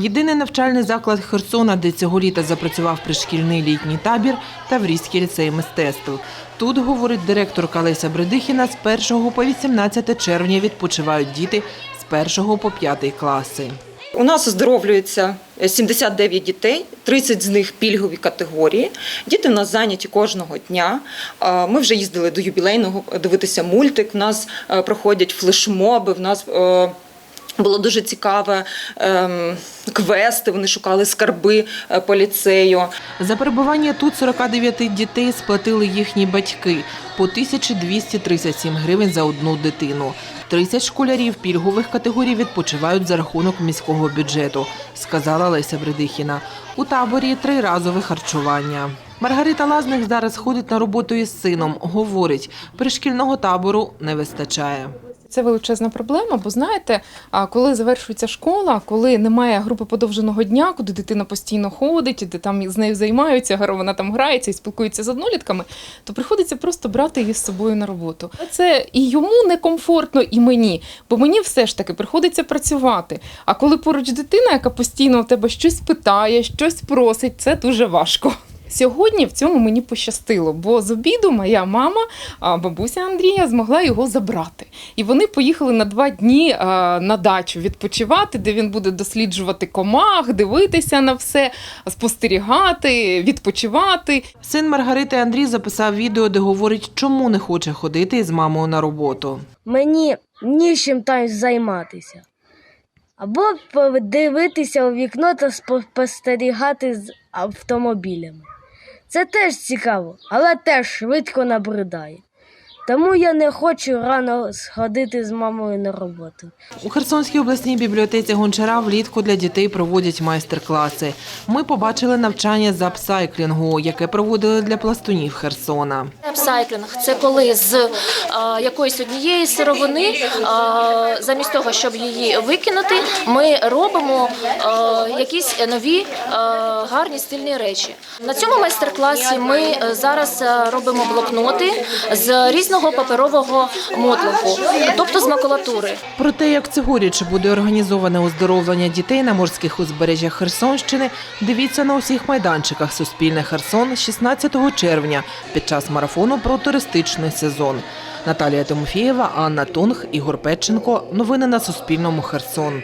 Єдиний навчальний заклад Херсона, де цього літа запрацював пришкільний літній табір Таврійський ліцей мистецтв. Тут, говорить директорка Леся Бредихіна, з 1 по 18 червня відпочивають діти з 1 по 5 класи. У нас оздоровлюється 79 дітей, 30 з них пільгові категорії. Діти в нас зайняті кожного дня. Ми вже їздили до юбілейного дивитися мультик. У нас е, проходять флешмоби. В нас е, було дуже цікаве ем, квести. Вони шукали скарби е, по ліцею. За перебування тут 49 дітей сплатили їхні батьки по 1237 гривень за одну дитину. 30 школярів пільгових категорій відпочивають за рахунок міського бюджету, сказала Леся Бредихіна. У таборі триразове харчування. Маргарита Лазник зараз ходить на роботу із сином. Говорить, пришкільного табору не вистачає. Це величезна проблема, бо знаєте, а, коли завершується школа, коли немає групи подовженого дня, куди дитина постійно ходить, де там з нею займаються, вона там грається і спілкується з однолітками, то приходиться просто брати її з собою на роботу. Це і йому некомфортно, і мені, бо мені все ж таки приходиться працювати. А коли поруч дитина, яка постійно у тебе щось питає, щось просить, це дуже важко. Сьогодні в цьому мені пощастило, бо з обіду моя мама, бабуся Андрія, змогла його забрати. І вони поїхали на два дні на дачу відпочивати, де він буде досліджувати комах, дивитися на все, спостерігати, відпочивати. Син Маргарити Андрій записав відео, де говорить, чому не хоче ходити з мамою на роботу. Мені нічим там займатися. Або подивитися у вікно та спостерігати з автомобілями. Це теж цікаво, але теж швидко набридає. Тому я не хочу рано сходити з мамою на роботу. У Херсонській обласній бібліотеці Гончара влітку для дітей проводять майстер-класи. Ми побачили навчання з апсайклінгу, яке проводили для пластунів Херсона. Апсайклінг це коли з е, якоїсь однієї сировини, е, замість того, щоб її викинути, ми робимо е, якісь нові гарні стильні речі. На цьому майстер-класі ми зараз робимо блокноти з різного паперового мотлуху, тобто з макулатури. Про те, як цьогоріч буде організоване оздоровлення дітей на морських узбережжях Херсонщини, дивіться на усіх майданчиках Суспільне Херсон 16 червня під час марафону про туристичний сезон. Наталія Тимофєєва, Анна Тунг, Ігор Петченко. Новини на Суспільному. Херсон.